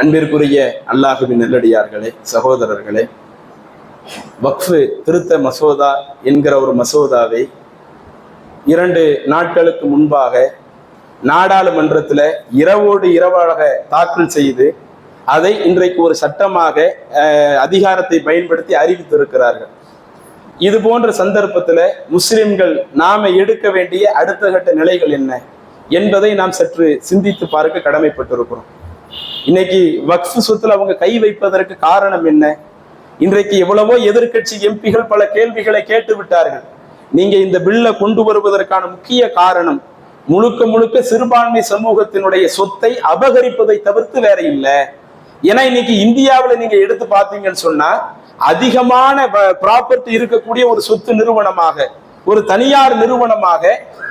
அன்பிற்குரிய அல்லாஹுவின் நெல்லடியார்களே சகோதரர்களே வக்ஃபு திருத்த மசோதா என்கிற ஒரு மசோதாவை இரண்டு நாட்களுக்கு முன்பாக நாடாளுமன்றத்தில் இரவோடு இரவாக தாக்கல் செய்து அதை இன்றைக்கு ஒரு சட்டமாக அதிகாரத்தை பயன்படுத்தி அறிவித்திருக்கிறார்கள். இது போன்ற சந்தர்ப்பத்தில் முஸ்லிம்கள் நாம எடுக்க வேண்டிய அடுத்த கட்ட நிலைகள் என்ன என்பதை நாம் சற்று சிந்தித்து பார்க்க கடமைப்பட்டிருக்கிறோம். இன்னைக்கு வக்ஃபு சொத்துல அவங்க கை வைப்பதற்கு காரணம் என்ன? இன்றைக்கு எவ்வளவோ எதிர்க்கட்சி எம்பிகள் பல கேள்விகளை கேட்டு விட்டார்கள். நீங்க இந்த பில்லை கொண்டு வருவதற்கான முக்கிய காரணம் முழுக்க முழுக்க சிறுபான்மை சமூகத்தினுடைய சொத்தை அபகரிப்பதை தவிர்த்து வேற இல்லை. ஏன்னா இன்னைக்கு இந்தியாவில் நீங்க எடுத்து பார்த்தீங்கன்னு சொன்னா அதிகமான ப்ராப்பர்ட்டி இருக்கக்கூடிய ஒரு சொத்து நிறுவனமாக ஒரு தனியார் நிறுவனமாக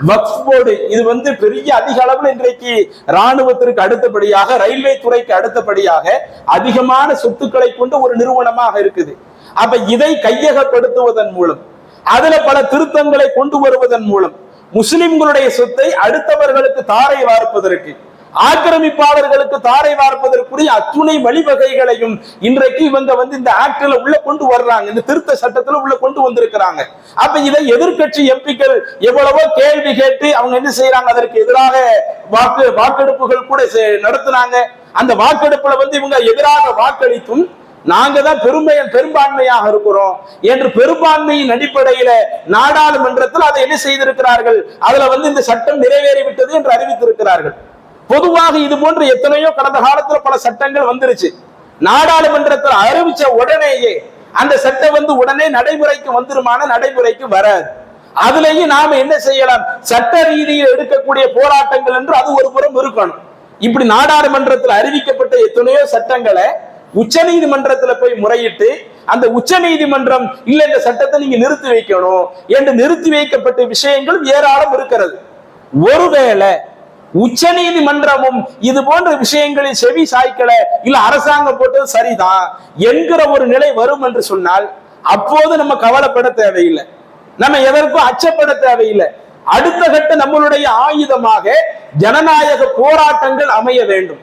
வக்ஃப் போர்டு இது வந்து பெரிய அதிக அளவில் இன்றைக்கு ராணுவத்திற்கு அடுத்தபடியாக ரயில்வே துறைக்கு அடுத்தபடியாக அதிகமான சொத்துக்களை கொண்ட ஒரு நிறுவனமாக இருக்குது. அப்ப இதை கையகப்படுத்துவதன் மூலம் அதுல பல திருத்தங்களை கொண்டு வருவதன் மூலம் முஸ்லிம்களுடைய சொத்தை அடுத்தவர்களுக்கு தாரை வார்ப்பதற்கு ஆக்கிரமிப்பாளர்களுக்கு தாரை வார்ப்பதற்குரிய அத்துணை வழிவகைகளையும் இன்றைக்கு இவங்க வந்து இந்த ஆக்டில் உள்ள கொண்டு வர்றாங்க. இந்த திருத்த சட்டத்தில் உள்ள கொண்டு வந்திருக்கிறாங்க. அப்ப இதை எதிர்க்கட்சி எம்பிக்கள் எவ்வளவோ கேள்வி கேட்டு அவங்க என்ன செய்யறாங்க அதற்கு எதிராக வாக்கு வாக்கெடுப்புகள் கூட செ- நடத்துனாங்க. அந்த வாக்கெடுப்புல வந்து இவங்க எதிராக வாக்களித்தும் நாங்க தான் பெருமை பெரும்பான்மையாக இருக்கிறோம். என்று பெரும்பான்மையின் அடிப்படையில நாடாளுமன்றத்தில் அதை என்ன செய்திருக்கிறார்கள்? அதுல வந்து இந்த சட்டம் நிறைவேறிவிட்டது என்று அறிவித்திருக்கிறார்கள். பொதுவாக இது போன்று எத்தனையோ கடந்த காலத்துல பல சட்டங்கள் வந்துருச்சு. நாடாளுமன்றத்தில் அறிவிச்ச உடனேயே அந்த சட்டம் வந்து உடனே நடைமுறைக்கு வந்துருமான நடைமுறைக்கு வராது. அதுலயும் நாம என்ன செய்யலாம்? சட்ட ரீதியில் எடுக்கக்கூடிய போராட்டங்கள் என்று அது ஒரு புறம் இருக்கணும். இப்படி நாடாளுமன்றத்தில் அறிவிக்கப்பட்ட எத்தனையோ சட்டங்களை உச்ச நீதிமன்றத்துல போய் முறையிட்டு அந்த உச்ச நீதிமன்றம் இல்ல இந்த சட்டத்தை நீங்க நிறுத்தி வைக்கணும் என்று நிறுத்தி வைக்கப்பட்ட விஷயங்கள் ஏராளம் இருக்கிறது. ஒருவேளை உச்ச நீதிமன்றமும் இது போன்ற விஷயங்களில் செவி சாய்க்கல. இல்ல அரசாங்கம் போட்டது சரிதான். என்கிற ஒரு நிலை வரும் என்று சொன்னால் அப்போது நம்ம கவலைப்பட தேவையில்லை. நம்ம எதற்கும் அச்சப்பட தேவையில்லை. அடுத்த கட்ட நம்மளுடைய ஆயுதமாக ஜனநாயக போராட்டங்கள் அமைய வேண்டும்.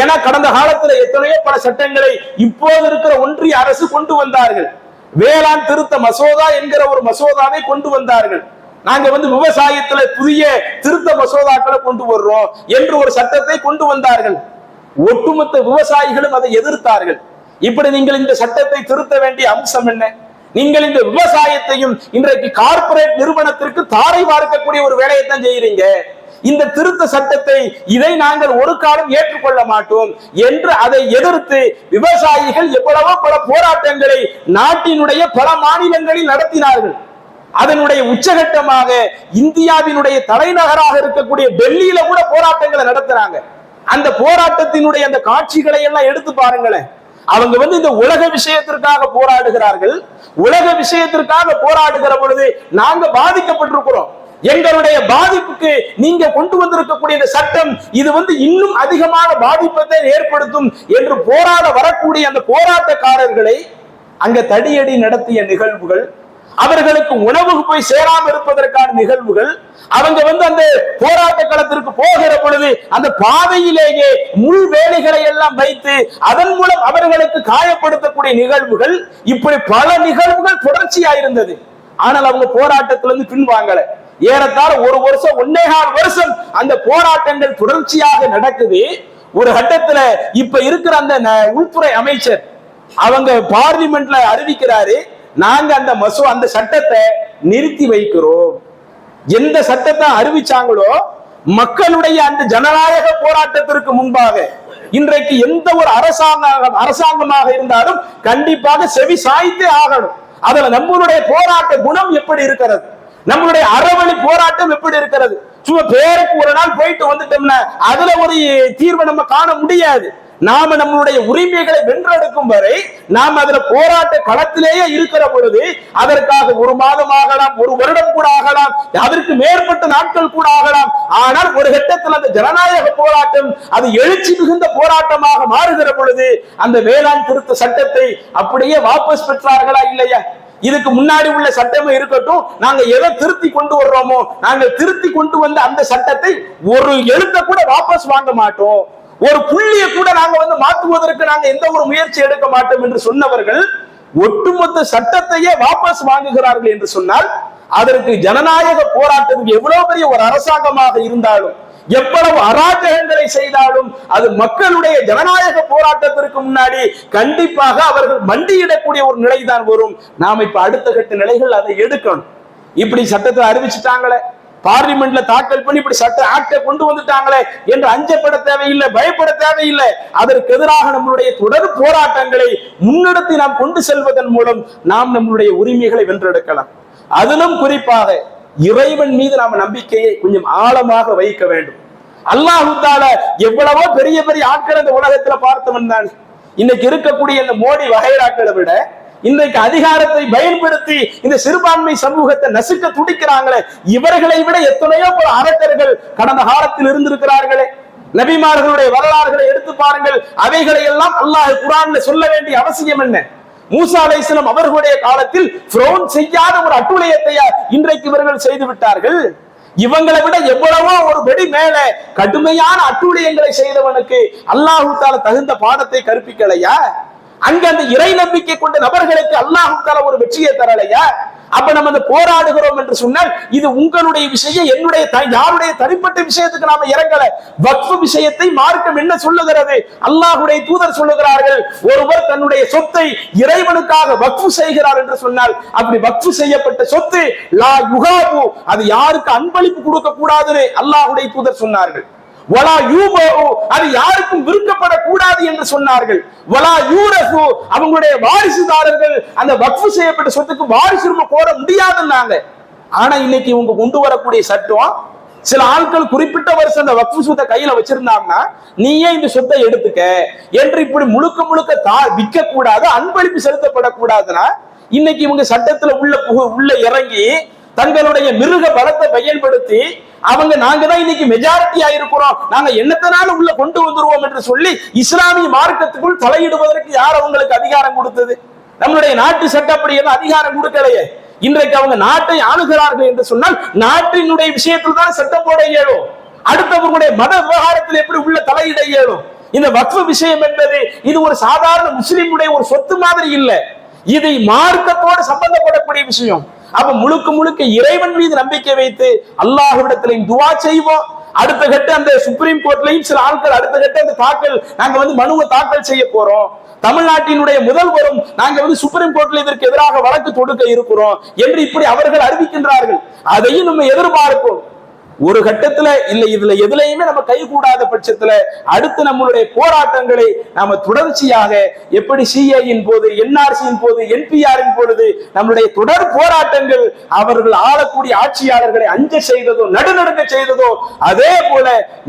ஏன்னா கடந்த காலத்துல எத்தனையோ பல சட்டங்களை இப்போது இருக்கிற ஒன்றிய அரசு கொண்டு வந்தார்கள். வேளாண் திருத்த மசோதா என்கிற ஒரு மசோதாவை கொண்டு வந்தார்கள். நாங்க வந்து விவசாயத்துல புதிய திருத்த மசோதாக்களை கொண்டு வர்றோம் என்று ஒரு சட்டத்தை கொண்டு வந்தார்கள். ஒட்டுமொத்த விவசாயிகளும் அதை எதிர்த்தார்கள். இப்படி நீங்கள் இந்த சட்டத்தை திருத்த வேண்டிய அம்சம் என்ன? நீங்கள் இந்த விவசாயத்தையும் இன்றைக்கு கார்ப்பரேட் நிறுவனத்திற்கு தாரை பார்க்கக்கூடிய ஒரு வேலையைத்தான் செய்யறீங்க. இந்த திருத்த சட்டத்தை இதை நாங்கள் ஒரு காலம் ஏற்றுக்கொள்ள மாட்டோம் என்று அதை எதிர்த்து விவசாயிகள் எவ்வளவோ பல போராட்டங்களை நாட்டினுடைய பல மாநிலங்களில் நடத்தினார்கள். அதனுடைய உச்சகட்டமாக இந்தியாவினுடைய தலைநகராக இருக்கக்கூடிய டெல்லியில கூட போராட்டங்களை நடத்துறாங்க. அந்த போராட்டத்தினுடைய அந்த காட்சிகளை எல்லாம் எடுத்து பாருங்களேன். அவங்க வந்து இந்த உலக விஷயத்திற்காக போராடுகிறார்கள். உலக விஷயத்திற்காக போராடுகிற பொழுது நாங்க பாதிக்கப்பட்டிருக்கிறோம். எங்களுடைய பாதிப்புக்கு நீங்க கொண்டு வந்திருக்கக்கூடிய இந்த சட்டம் இது வந்து இன்னும் அதிகமான பாதிப்பத்தை ஏற்படுத்தும் என்று போராட வரக்கூடிய அந்த போராட்டக்காரர்களை அங்க தடியடி நடத்திய நிகழ்வுகள் அவர்களுக்கு உணவு போய் சேராம இருப்பதற்கான நிகழ்வுகள் அவங்க வந்து அந்த போராட்ட களத்திற்கு போகிற பொழுது அந்த பாதையிலேயே முள் வேலைகளை எல்லாம் வைத்து அதன் மூலம் அவர்களுக்கு காயப்படுத்தக்கூடிய நிகழ்வுகள் இப்படி பல நிகழ்வுகள் தொடர்ச்சியா இருந்தது. ஆனால் அவங்க போராட்டத்திலிருந்து பின்வாங்கல. ஏறத்தாழ ஒரு வருஷம் ஒன்னேகால் வருஷம் அந்த போராட்டங்கள் தொடர்ச்சியாக நடக்குது. ஒரு கட்டத்துல இப்ப இருக்கிற அந்த ந- உள்துறை அமைச்சர் அவங்க பார்லிமெண்ட்ல அறிவிக்கிறாரு நாங்க அந்த மசோ அந்த சட்டத்தை நிறுத்தி வைக்கிறோம். எந்த சட்டத்தை அறிவிச்சாங்களோ மக்களுடைய அந்த ஜனநாயக போராட்டத்திற்கு முன்பாக இன்றைக்கு எந்த ஒரு அரசாங்கம் அரசாங்கமாக இருந்தாலும் கண்டிப்பாக செவி சாய்த்தே ஆகணும். அதுல நம்மளுடைய போராட்ட குணம் எப்படி இருக்கிறது? நம்மளுடைய அறவழி போராட்டம் எப்படி இருக்கிறது? சும்மா பேருக்கு ஒரு நாள் போயிட்டு வந்துட்டோம்னா அதுல ஒரு தீர்வை நம்ம காண முடியாது. நாம நம்மளுடைய உரிமைகளை வென்றெடுக்கும் வரை நாம் அதுல போராட்ட களத்திலேயே இருக்கிற பொழுது அதற்காக ஒரு மாதம் ஆகலாம் ஒரு வருடம் கூட ஆகலாம் அதற்கு மேற்பட்ட நாட்கள் கூட ஆகலாம். ஆனால் ஒரு கட்டத்தில் அந்த ஜனநாயக போராட்டம் அது எழுச்சி மிகுந்த போராட்டமாக மாறுகிற பொழுது அந்த வேளாண் திருத்த சட்டத்தை அப்படியே வாபஸ் பெற்றார்களா இல்லையா? இதுக்கு முன்னாடி உள்ள சட்டமும் இருக்கட்டும் நாங்க எதை திருத்தி கொண்டு வர்றோமோ நாங்க திருத்தி கொண்டு வந்த அந்த சட்டத்தை ஒரு எழுத்த கூட வாபஸ் வாங்க மாட்டோம். ஒரு புள்ளியை கூட நாங்க வந்து மாற்றுவதற்கு நாங்க எந்த ஒரு முயற்சி எடுக்க மாட்டோம் என்று சொன்னவர்கள் ஒட்டுமொத்த சட்டத்தையே வாபஸ் வாங்குகிறார்கள் என்று சொன்னால் அதற்கு ஜனநாயக போராட்டம் எவ்வளவு பெரிய ஒரு அரசாங்கமாக இருந்தாலும் எவ்வளவு அராஜகங்களை செய்தாலும் அது மக்களுடைய ஜனநாயக போராட்டத்திற்கு முன்னாடி கண்டிப்பாக அவர்கள் மண்டியிடக்கூடிய ஒரு நிலைதான் வரும். நாம் இப்ப அடுத்த கட்ட நிலைகள் அதை எடுக்கணும். இப்படி சட்டத்தை அறிவிச்சுட்டாங்களே. பார்லிமெண்ட்ல தாக்கல் பண்ணி இப்படி சட்ட ஆக்டை கொண்டு வந்துட்டாங்களே என்று அஞ்சப்பட தேவையில்லை பயப்பட தேவையில்லை. அதற்கு எதிராக நம்மளுடைய தொடர் போராட்டங்களை முன்னெடுத்து நாம் கொண்டு செல்வதன் மூலம் நாம் நம்மளுடைய உரிமைகளை வென்றெடுக்கலாம். அதிலும் குறிப்பாக இறைவன் மீது நாம் நம்பிக்கையை கொஞ்சம் ஆழமாக வைக்க வேண்டும். அல்லாஹு எவ்வளவோ பெரிய பெரிய ஆட்கள் இந்த உலகத்துல பார்த்தவன் தான். இன்னைக்கு இருக்கக்கூடிய இந்த மோடி வகைராக்களை விட இன்றைக்கு அதிகாரத்தை பயன்படுத்தி இந்த சிறுபான்மை சமூகத்தை நசுக்க துடிக்கிறாங்களே இவர்களை விட எத்தனையோ பல அரக்கர்கள் கடந்த காலத்தில் இருந்திருக்கிறார்களே. நபிமார்களுடைய வரலாறுகளை எடுத்து பாருங்கள். அவைகளை எல்லாம் அல்லாஹ் குரான்ல சொல்ல வேண்டிய அவசியம் என்ன? மூசா அலைஹிஸ்ஸலாம் அவர்களுடைய காலத்தில் ஃபிரௌன் செய்யாத ஒரு அட்டுளையத்தை இன்றைக்கு இவர்கள் செய்து விட்டார்கள். இவங்களை விட எவ்வளவோ ஒரு வெடி மேல கடுமையான அட்டுழியங்களை செய்தவனுக்கு அல்லாஹூத்தால தகுந்த பாடத்தை கற்பிக்கலையா? அங்க அந்த இறை நம்பிக்கை கொண்ட நபர்களுக்கு அல்லாஹு தால ஒரு வெற்றியை தரலையா? அப்ப நம்ம அந்த போராடுகிறோம் என்று சொன்னால் இது உங்களுடைய விஷயம் என்னுடைய யாருடைய தனிப்பட்ட விஷயத்துக்கு நாம இறங்கல. வக்ஃபு விஷயத்தை மார்க்கம் என்ன சொல்லுகிறது? அல்லாஹுடைய தூதர் சொல்லுகிறார்கள் ஒருவர் தன்னுடைய சொத்தை இறைவனுக்காக வக்ஃபு செய்கிறார் என்று சொன்னால் அப்படி வக்ஃபு செய்யப்பட்ட சொத்து லா யுகாபு அது யாருக்கு அன்பளிப்பு கொடுக்க கூடாதுன்னு அல்லாஹுடைய தூதர் சொன்னார்கள். வலா யூபோ அது யாருக்கும் விற்கப்படக்கூடாது என்று சொன்னார்கள். வலா யூரசு அவங்களுடைய வாரிசுதாரர்கள் அந்த வக்ஃபு செய்யப்பட்ட சொத்துக்கு வாரிசு கோர முடியாதுன்னாங்க. ஆனா இன்னைக்கு இவங்க கொண்டு வரக்கூடிய சட்டம் சில ஆட்கள் குறிப்பிட்ட வருஷம் அந்த வக்ஃபு சொத்தை கையில வச்சிருந்தாங்கன்னா நீயே இந்த சொத்தை எடுத்துக்க. என்று இப்படி முழுக்க முழுக்க தா விற்க கூடாது அன்பளிப்பு செலுத்தப்படக்கூடாதுன்னா இன்னைக்கு இவங்க சட்டத்துல உள்ள உள்ள இறங்கி தங்களுடைய மிருக பலத்தை பயன்படுத்தி அவங்க நாங்க தான் இன்னைக்கு மெஜாரிட்டி ஆயிருக்கிறோம். நாங்க என்னத்தனால உள்ள கொண்டு வந்துருவோம் என்று சொல்லி இஸ்லாமிய மார்க்கத்துக்குள் தலையிடுவதற்கு யார் அவங்களுக்கு அதிகாரம் கொடுத்தது? நம்மளுடைய நாட்டு சட்டப்படி எல்லாம் அதிகாரம் கொடுக்கலையே. இன்றைக்கு அவங்க நாட்டை ஆளுகிறார்கள் என்று சொன்னால் நாட்டினுடைய விஷயத்தில் தான் சட்டம் போட இயலும். அடுத்தவர்களுடைய மத விவகாரத்தில் எப்படி உள்ள தலையிட இயலும்? இந்த வக்ஃபு விஷயம் என்பது இது ஒரு சாதாரண முஸ்லிமுடைய ஒரு சொத்து மாதிரி இல்லை. இது மார்க்கத்தோடு சம்பந்தப்படக்கூடிய விஷயம். அப்ப முழுக்க முழுக்க இறைவன் மீது நம்பிக்கை வைத்து அல்லாஹ்விடத்திலையும் துவா செய்வோம். அடுத்த கட்ட அந்த சுப்ரீம் கோர்ட்லயும் சில ஆட்கள் அடுத்த கட்ட அந்த தாக்கல் நாங்க வந்து மனுவை தாக்கல் செய்ய போறோம். தமிழ்நாட்டினுடைய முதல்வரும் நாங்க வந்து சுப்ரீம் கோர்ட்ல இதற்கு எதிராக வழக்கு தொடுக்க இருக்கிறோம் என்று இப்படி அவர்கள் அறிவிக்கின்றார்கள். அதையும் நம்ம எதிர்பார்ப்போம். ஒரு கட்டத்துல இல்ல இதுல எதுலையுமே நம்ம கை கூடாத பட்சத்துல அடுத்து நம்மளுடைய போராட்டங்களை நாம தொடர்ச்சியாக எப்படி சிஐயின் போது என்ஆர்சியின் போது என்பிஆரின் பொழுது நம்மளுடைய தொடர் போராட்டங்கள் அவர்கள் ஆளக்கூடிய ஆட்சியாளர்களை அஞ்ச செய்ததோ நடுநடுங்க செய்ததோ அதே போல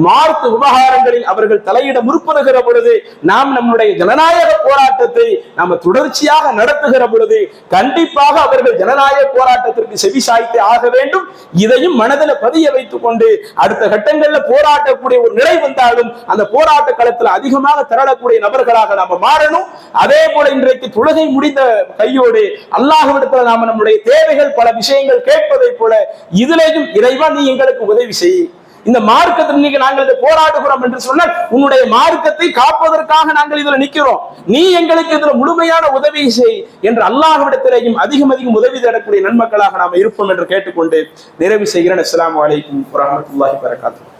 மார்க் விவகாரங்களில் அவர்கள் தலையிட முற்படுகிற பொழுது நாம் நம்முடைய ஜனநாயக போராட்டத்தை நாம தொடர்ச்சியாக நடத்துகிற பொழுது கண்டிப்பாக அவர்கள் ஜனநாயக போராட்டத்திற்கு செவி சாய்த்தே ஆக வேண்டும். இதையும் மனதில் பதிய வைத்து வைத்துக் கொண்டு அடுத்த கட்டங்கள்ல போராட்டக்கூடிய ஒரு நிலை வந்தாலும் அந்த போராட்ட களத்தில் அதிகமாக திரளக்கூடிய நபர்களாக நாம மாறணும். அதே போல இன்றைக்கு தொழுகை முடிந்த கையோடு அல்லாஹ்விடத்துல நாம நம்முடைய தேவைகள் பல விஷயங்கள் கேட்பதை போல இதுலேயும் இறைவா நீ எங்களுக்கு உதவி செய். இந்த மார்க்கத்தில் நீங்க நாங்கள் இதை போராடுகிறோம் என்று சொன்னால் உன்னுடைய மார்க்கத்தை காப்பதற்காக நாங்கள் இதுல நிக்கிறோம் நீ எங்களுக்கு இதுல முழுமையான உதவி செய் என்று அல்லாஹ்விடத்திலேயும் அதிகம் அதிகம் உதவி தேடக்கூடிய நன்மக்களாக நாம் இருப்போம் என்று கேட்டுக்கொண்டு நிறைவு செய்கிறேன். அஸ்லாம் வலைக்கும் வரமத்துல்லாஹி வரகாத்து